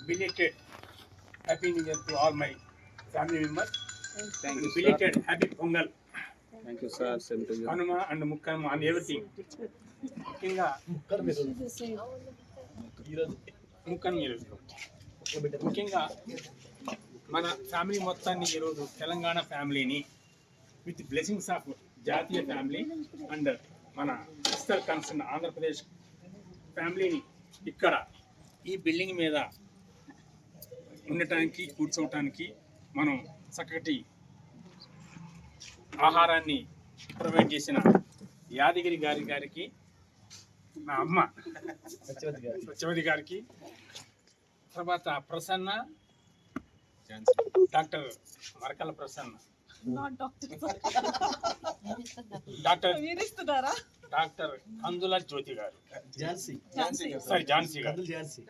belated happy new year to all my family members. Thank you, sir. belated happy Pongal, Thank you, sir. Same to you. Kanuma and Mukkanuma and everything. ముఖ్యంగా ముక్కను ఈరోజు ముఖ్యంగా మన family మొత్తాన్ని ఈరోజు తెలంగాణ ఫ్యామిలీని with blessings of జాతీయ family and మన సిస్టర్ కన్సర్న్ ఆంధ్రప్రదేశ్ ఫ్యామిలీని ఇక్కడ ఈ బిల్డింగ్ మీద ఉండటానికి కూర్చోవటానికి మనం చక్కటి ఆహారాన్ని ప్రొవైడ్ చేసిన యాదగిరి గారి గారికి నా అమ్మ సత్యవతి గారికి. తర్వాత Prasanna doctor Marakala Prasanna. Doctor doctor Kandula Jyothi garu. Jhansi. Sorry Jhansi గారు. ఝాన్సీ.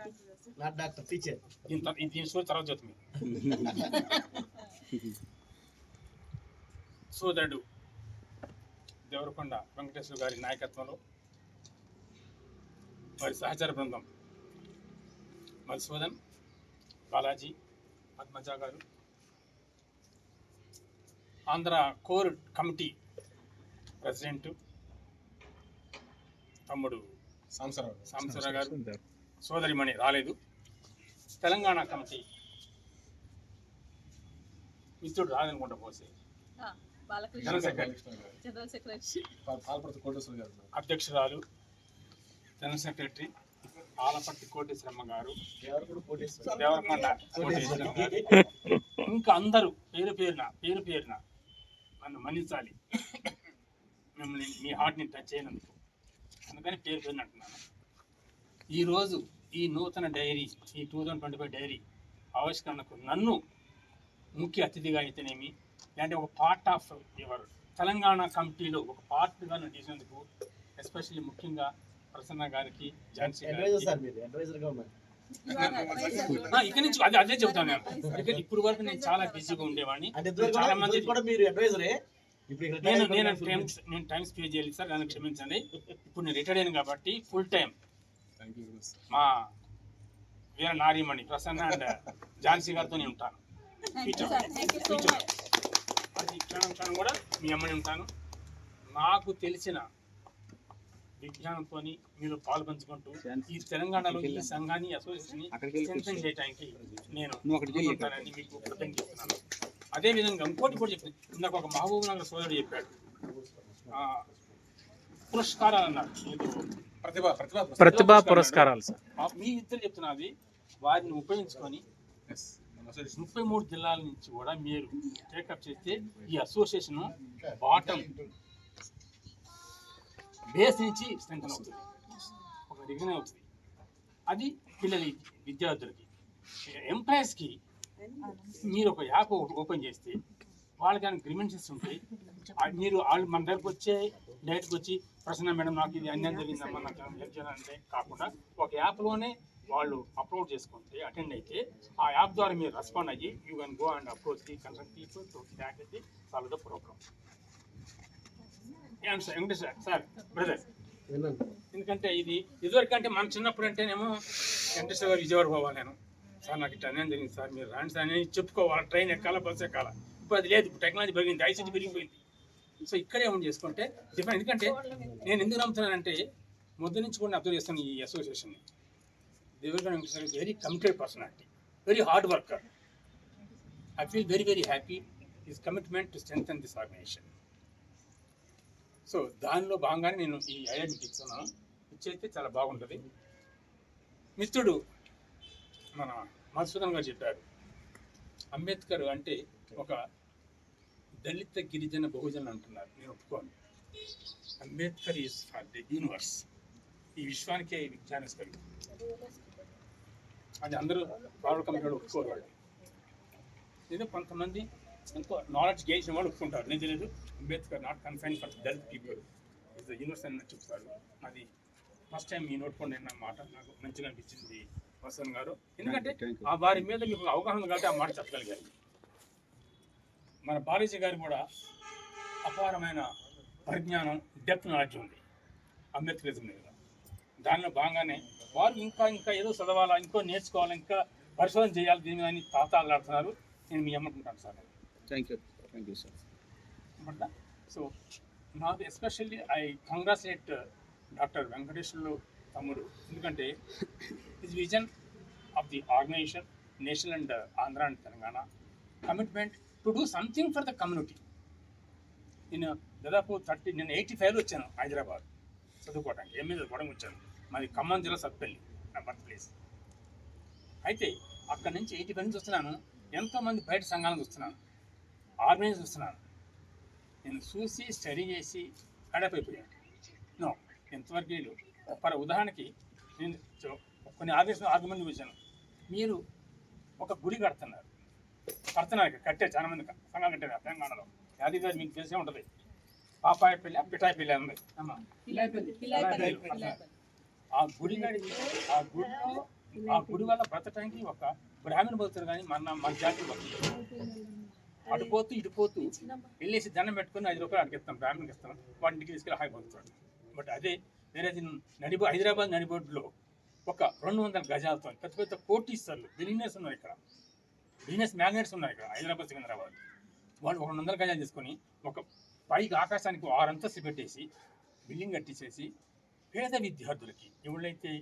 నాట్ డాక్టర్ టీచర్ దీని తర్- దీని సో తర్వాత జ్యోతి మీకు. సోదరుడు దేవరకొండ వెంకటేశ్వర గారి నాయకత్వంలో వారి సహచర బృందం మధుసూదన్ బాలాజీ పద్మజ గారు. ఆంధ్ర కోర్ కమిటీ ప్రెసిడెంట్ తమ్ముడు సాంబశివరావు గారు. సోదరిమణి రాలేదు. తెలంగాణ కమిటీ మిత్రుడు రాదనుకుంటా పోసే. General secretary. అధ్యక్షురాలు జనరల్ సెక్రటరీ ఆలపట్టి కోటేశ్వరమ్మ గారు. దేవరకొండ కోటేశ్వరమ్మ గారు. ఇంకా అందరూ పేరు పేరున పేరు పేరున నన్ను మన్నించాలి. మిమ్మల్ని మీ హార్ట్ని టచ్ చేయనందుకు. అందుకని పేరు పేరున అంటున్నాను. ఈరోజు ఈ నూతన డైరీ ఈ two thousand twenty five diary ఆవిష్కరణకు నన్ను ముఖ్య అతిథిగా అయితేనేమి లేదంటే ఒక పార్ట్ ఆఫ్ యువర్ తెలంగాణ కమిటీలో ఒక పార్ట్గా నన్ను చేసినందుకు ఎస్పెషల్లీ ముఖ్యంగా ప్రసన్న గారికి ఝాన్సీ అడ్వైజర్ గారికి. సార్ మీరు అడ్వైజర్గా ఉన్నారు. ఆ, ఇక్కడి నుంచి అదే అదే చెబుతాను నేను. ఇక్కడ ఇప్పుడు వరకు నేను చాలా బిజీగా ఉండేవాడిని. చాలా కూడా- మంది కూడా మీరు అడ్వైజరే నేను నేను టైం నేను టైం స్పేర్ చేయాలి సార్ నన్ను క్షమించండి. ఇప్పుడు నేను రిటైర్ అయ్యాను కాబట్టి ఫుల్ టైం మా వీర నారీమణి ప్రసన్న అండ్ ఝాన్సీ గారితో నేను ఉంటాను అది క్షణం క్షణం కూడా మీ అమ్మని ఉంటాను. నాకు తెలిసిన విజ్ఞానంతో మీరు పాలు పంచుకుంటూ ఈ తెలంగాణలో ఈ సంఘాన్ని అసోసియేషన్ చేయడానికి నేను ఉంటానని మీకు కృతజ్ఞత చెప్తున్నాను అదే విధంగా ఇంకోటి కూడా చెప్తాను ఇందాక ఒక మహబూబ్ నగర్ సోదరుడు చెప్పాడు. ఆ, పురస్కారాలు అన్నారు ప్రతిభా ప్రతిభా ప్రతిభా పురస్కారాలు సార్. మీ ఇద్దరు చెప్తున్నది వారిని ఉపయోగించుకొని ముప్పై మూడు జిల్లాల నుంచి కూడా మీరు టేకప్ చేస్తే ఈ అసోసియేషన్ బాటం బేస్ నుంచి స్ట్రెంగ్ అవుతుంది. ఒక డిగ్రీ అవుతుంది. అది పిల్లలకి విద్యార్థులకి ఎంప్లాయీస్కి మీరు ఒక యాప్ ఓపెన్ చేస్తే వాళ్ళకి దానికి గ్రిమెంట్స్ ఉంటాయి మీరు వాళ్ళు మన దగ్గరకు వచ్చే డైరెక్ట్కి వచ్చి ప్రసన్న మేడం నాకు ఇది అన్యాయం జరిగిందమ్మా నాకు హెల్ప్ చేయాలంటే కాకుండా ఒక యాప్లోనే వాళ్ళు అప్లోడ్ చేసుకుంటే అటెండ్ అయితే ఆ యాప్ ద్వారా మీరు రెస్పాండ్ అయ్యి you can go and approach the consult people to tack the solve the problem sir Venkatesh sir brother విన్నాను. ఎందుకంటే ఇది ఇదివరకు అంటే మన చిన్నప్పుడు అంటేనేమో వెంకటేశ్వర గారు విజయవాడ పోవాలి నేను. సార్ నాకు ఇట్లా అన్యాయం జరిగింది సార్. మీరు రాండి సార్ అని చెప్పుకోవాలి? ట్రైన్ ఎక్కాల? బస్సు ఎక్కాల? ఇప్పుడు అది లేదు. ఇప్పుడు టెక్నాలజీ పెరిగింది. ఐసీటీ పెరిగిపోయింది. సో ఇక్కడే ఏమని చేసుకుంటే డిఫరెంట్ ఎందుకంటే నేను ఎందుకు నమ్ముతున్నానంటే మొదటి నుంచి కూడా అబ్జర్వ్ చేస్తాను ఈ అసోసియేషన్ని దేవరగణ very committed personality very hard worker I feel very very happy his commitment to strengthen this organization so దానిలో భాగంగానే నేను ఈ ఐడియా మీకు ఇస్తున్నాను ఇచ్చైతే చాలా బాగుంటుంది. మిత్రుడు మన మధుసూదన్ గారు చెప్పారు. అంబేద్కర్ అంటే ఒక దళిత గిరిజన బహుజన్ అంటున్నారు. నేను ఒప్పుకోను. Ambedkar is for the universe ఈ విశ్వానికే విజ్ఞానస్కరుడు అది అందరూ ప్రాబ్లం కమిటీ ఒప్పుకోరు వాళ్ళు. ఏదో కొంతమంది ఎంతో నాలెడ్జ్ గెయిన్ వాళ్ళు ఒప్పుకుంటారు. నేను తెలియదు. Ambedkar not confine for Dalit people is the universe అని చెప్తారు. అది ఫస్ట్ టైం మీ నోట్ పండి అన్న మాట నాకు మంచిగా అనిపించింది. వసన్ గారు. ఎందుకంటే. ఆ వారి మీద మీకు అవగాహన కాబట్టి ఆ మాట చెప్పగలిగారు. మన బాలాజీ గారు కూడా అపారమైన పరిజ్ఞానం డెప్త్ నాలెడ్జ్ ఉంది. అంబేద్కరిజం మీద దానిలో భాగంగానే వారు ఇంకా ఇంకా ఏదో చదవాలా ఇంకో నేర్చుకోవాలా ఇంకా పరిశోధన చేయాలి దీని అని తాతాలాడుతున్నారు నేను మీ అమ్ముకుంటాను sir. Thank you thank you sir so నాకు especially I congratulate doctor Venkateswarlu తమ్ముడు. ఎందుకంటే his vision of the organization national and Andhra and Telangana commitment to do something for the community నేను దాదాపు థర్టీ నేను ఎయిటీ ఫైవ్లో వచ్చాను హైదరాబాద్ చదువుకోవడానికి MA చదువుకోవడానికి వచ్చాను. మాది ఖమ్మం జిల్లా సత్పల్లి నా బర్త్ ప్లేస్ అయితే అక్కడ నుంచి ఎయిటీ ఫైవ్ నుంచి వస్తున్నాను. ఎంతోమంది బయట సంఘాలకు వస్తున్నాను. ఆర్గనైజ్ చూస్తున్నాను. నేను చూసి స్టడీ చేసి అడప్ అయిపోయాను నో ఎంతవరకు లేదు ఫర్ ఉదాహరణకి నేను కొన్ని ఆర్గనైజేషన్ ఆర్గ్యుమెంట్ చూశాను. మీరు ఒక గుడి కడుతున్నారు. కడుతున్నారు ఇక్కడ కట్టారు చాలా మంది సంఘాలు కట్టారు తెలంగాణలో. యాదగిరి మీకు తెలిసే ఉంటుంది. పాపాయ పిల్ల పిఠాయి పిల్ల ఉంది. ఆ గుడి కాడి ఆ గుడిలో ఆ గుడి వల్ల బ్రతకడానికి ఒక బ్రాహ్మణ భక్తులు కానీ మన మన జాతి భక్తులు అటుపోతూ ఇటుపోతూ వెళ్ళేసి దండం పెట్టుకుని ఐదు రూపాయలు అడిగి ఇస్తాం. బ్రాహ్మణ్కి ఇస్తాం వాటికి తీసుకెళ్ళి హాయి పొందుతాడు బట్ అదే వేరే నడిబో హైదరాబాద్ నడిబోడ్లో ఒక రెండు వందల గజాలతో పెద్ద పెద్ద కోటీశ్వర్లు బిజినెస్ ఉన్నారు ఇక్కడ. బిజినెస్ మ్యాగ్నెట్స్ ఉన్నారు ఇక్కడ హైదరాబాద్ సికింద్రాబాద్. వాళ్ళు ఒక రెండు వందల గజాలు తీసుకొని ఒక పైకి ఆకాశానికి ఓ ఆరు అంతస్తు పెట్టేసి బిల్డింగ్ కట్టించేసి పేద విద్యార్థులకి ఎవరైతే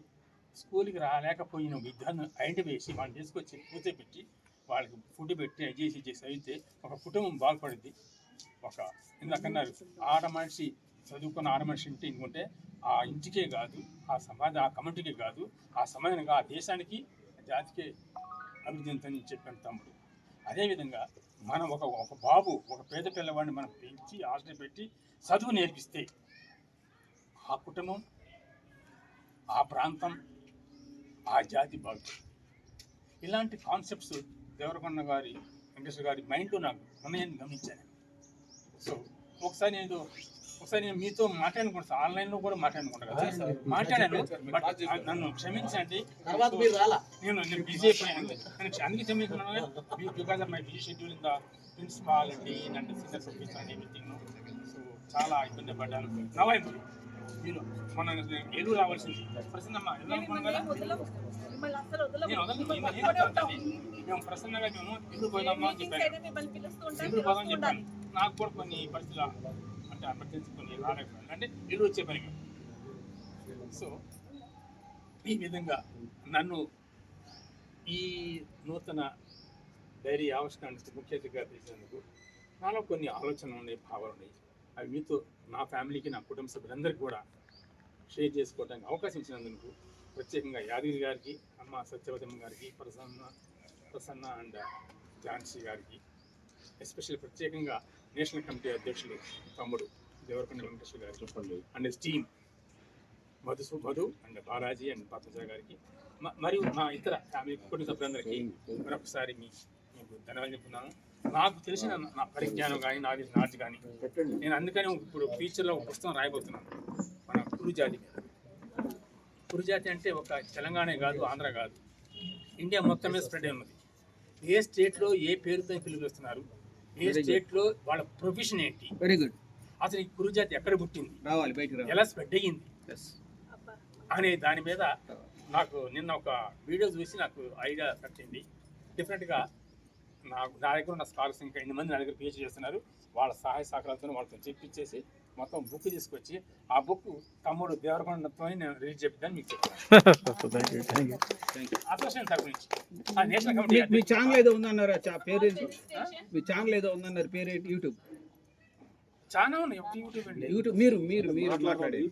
స్కూల్కి రాలేకపోయిన విద్యార్థులను ఐడెంటిఫై చేసి వాళ్ళని తీసుకొచ్చి కూర్చోబెట్టి వాళ్ళకి ఫుడ్ పెట్టి అది చేసి చేసి అయితే ఒక కుటుంబం బాగుపడింది ఒక ఇందాకన్నారు ఆడ మనిషి చదువుకున్న ఆడ మనిషి ఇంటి ఇంకుంటే ఆ ఇంటికే కాదు ఆ సమాజ ఆ కమ్యూనిటీకే కాదు ఆ సమాజానికి ఆ దేశానికి ఆ జాతికే అభివృద్ధి చెందుతుందని చెప్పాను తమ్ముడు. అదేవిధంగా మనం ఒక ఒక బాబు ఒక పేద పిల్లవాడిని మనం పెంచి ఆశ్రయ పెట్టి చదువు నేర్పిస్తే ఆ కుటుంబం ఆ ప్రాంతం ఆ జాతి బాగుంటుంది. ఇలాంటి కాన్సెప్ట్స్ దేవరకొండ గారి వెంకటేశ్వర గారి మైండ్లో నాకు ఉన్నాయని గమనించాను. సో ఒకసారి నేను ఒకసారి నేను మీతో మాట్లాడుకుంటా ఆన్లైన్లో కూడా మాట్లాడుకుంటా కదా. మాట్లాడాను బట్ నన్ను క్షమించండి. తర్వాత మీరు రాలా? నేను నేను బిజీ అయిపోయాను. నేను అందుకే చెప్తున్నాను because of my busy schedule in the principal dean and senior service and everything. So చాలా ఇబ్బంది పడ్డాను. నవ్వు మీరు మొన్న నేను ఏలూరు రావాల్సింది. ప్రసన్నమ్మ? మేము ప్రసన్నగా మేము ఏ పోదామా అని చెప్పాను. అయినా మిమ్మల్ని పిలుస్తూ ఉంటాం, ఇల్లు పోదాం పిలుస్తూ చెప్పాను. నాకు కూడా కొన్ని పరిస్థితులు ఎమర్జెన్సీ కొన్ని అంటే ఇల్లు వచ్చే పనికి సో ఈ విధంగా నన్ను ఈ నూతన డైరీ ఆవిష్కరణకు ముఖ్య అతిథిగా తీసినందుకు నాలో కొన్ని ఆలోచనలు ఉన్నాయి భావాలు ఉన్నాయి. అవి మీతో నా ఫ్యామిలీకి నా కుటుంబ సభ్యులందరికీ కూడా షేర్ చేసుకోవడానికి అవకాశం ఇచ్చినందుకు ప్రత్యేకంగా యాదగిరి గారికి అమ్మ సత్యవతమ్మ గారికి ప్రసన్న ప్రసన్న అండ్ ఝాన్సీ గారికి ఎస్పెషల్లీ ప్రత్యేకంగా నేషనల్ కమిటీ అధ్యక్షులు తమ్ముడు దేవరకొండ వెంకటేశ్వర గారికి and his team Madhu Madhu and Balaji and Padmaja గారికి మరియు మా ఇతర ఫ్యామిలీ కుటుంబ సభ్యులందరికీ మరొకసారి మీ మీకు ధన్యవాదాలు చెప్తున్నాను నాకు తెలిసిన నా పరిజ్ఞానం కానీ నా నాటి కానీ నేను అందుకని ఇప్పుడు ఫ్యూచర్లో ఒక పుస్తకం రాయబోతున్నాను. మన కురుజాతి కురుజాతి అంటే ఒక తెలంగాణ కాదు ఆంధ్ర కాదు. ఇండియా మొత్తం మీద స్ప్రెడ్ అయి ఉన్నది. ఏ స్టేట్లో ఏ పేరుతో పిలుపుస్తున్నారు ఏ స్టేట్లో వాళ్ళ ప్రొఫెషన్ ఏంటి? వెరీ గుడ్ అసలు ఈ కురుజాతి ఎక్కడ పుట్టింది? రావాలి బయటికి ఎలా స్ప్రెడ్ అయ్యింది. అనే దాని మీద నాకు నిన్న ఒక వీడియో చూసి నాకు ఐడియా తట్టింది డెఫినెట్గా నాకు నా దగ్గర ఉన్న స్కాలర్స్ ఇంకా ఎన్ని మంది నా దగ్గర పిహెచ్ చేస్తున్నారు వాళ్ళ సహాయ సహకారాలతో వాళ్ళతో చెప్పించేసి మొత్తం బుక్ తీసుకొచ్చి ఆ బుక్ తమ్ముడు దేవరకొండతో నేను రిలీజ్ చెప్తాను. మీకు అసోసియేషన్ తరపు నుంచి. నేషనల్ మీ కమిటీ మీ ఛానల్ ఏదో ఉందన్నారు? ఆ చా- పేరేంటి Station. మీ ఛానల్ ఏదో ఉందన్నారు పేరేంటి యూట్యూబ్. చాలా ఉన్నాయి యూట్యూబ్ అండి యూట్యూబ్ మీరు మీరు మీరు మాట్లాడేది